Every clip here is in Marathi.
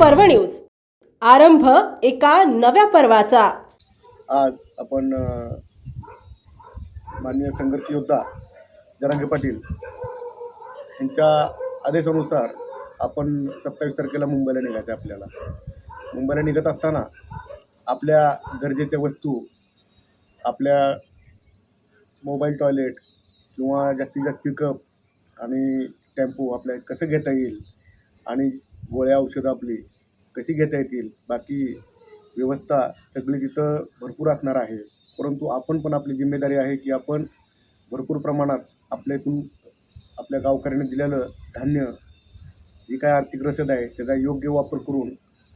पर्व न्यूज. आरंभ एका नव्या पर्वाचा. आज आपण माननीय संघर्ष योद्धा जरांगे पाटील यांच्या आदेशानुसार आपण सत्तावीस तारखेला मुंबईला निघायचं आपल्याला. मुंबईला निघत असताना आपल्या गरजेच्या वस्तू आपल्या मोबाईल टॉयलेट किंवा जास्तीत जास्त पिकअप आणि टेम्पो आपल्या कसं घेता येईल आणि गोळ्या औषधं आपली कशी घेता येतील बाकी व्यवस्था सगळी तिथं भरपूर असणार आहे. परंतु आपण पण आपली जिम्मेदारी आहे की आपण भरपूर प्रमाणात आपल्या इथून आपल्या गावकऱ्यांनी दिलेलं धान्य जी काय आर्थिक रसद आहे त्याचा योग्य वापर करून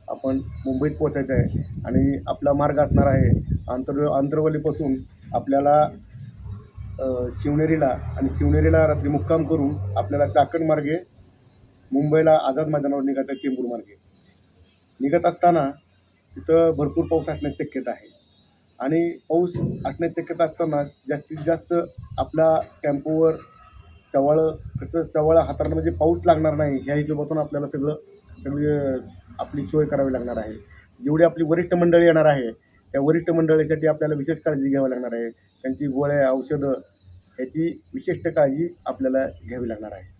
आपण मुंबईत पोचायचं आहे आणि आपला मार्ग असणार आहे आंतर आंतरवलीपासून आपल्याला शिवनेरीला आणि शिवनेरीला रात्री मुक्काम करून आपल्याला चाकण मार्गे मुंबईला आझाद मैदानावर निघायचं आहे चेंबूर मार्गे. निघत असताना तिथं भरपूर पाऊस असण्याची शक्यता आहे. आणि पाऊस असण्याची शक्यता असताना जास्तीत जास्त आपल्या टेम्पोवर चवाळं कसं चवाळं हाताळणं म्हणजे पाऊस लागणार नाही ह्या हिशोबातून आपल्याला सगळं सगळी आपली सोय करावी लागणार आहे. जेवढी आपली वरिष्ठ मंडळी येणार आहे त्या वरिष्ठ मंडळीसाठी आपल्याला विशेष काळजी घ्यावी लागणार आहे. त्यांची गोळ्या औषधं ह्याची विशिष्ट काळजी आपल्याला घ्यावी लागणार आहे.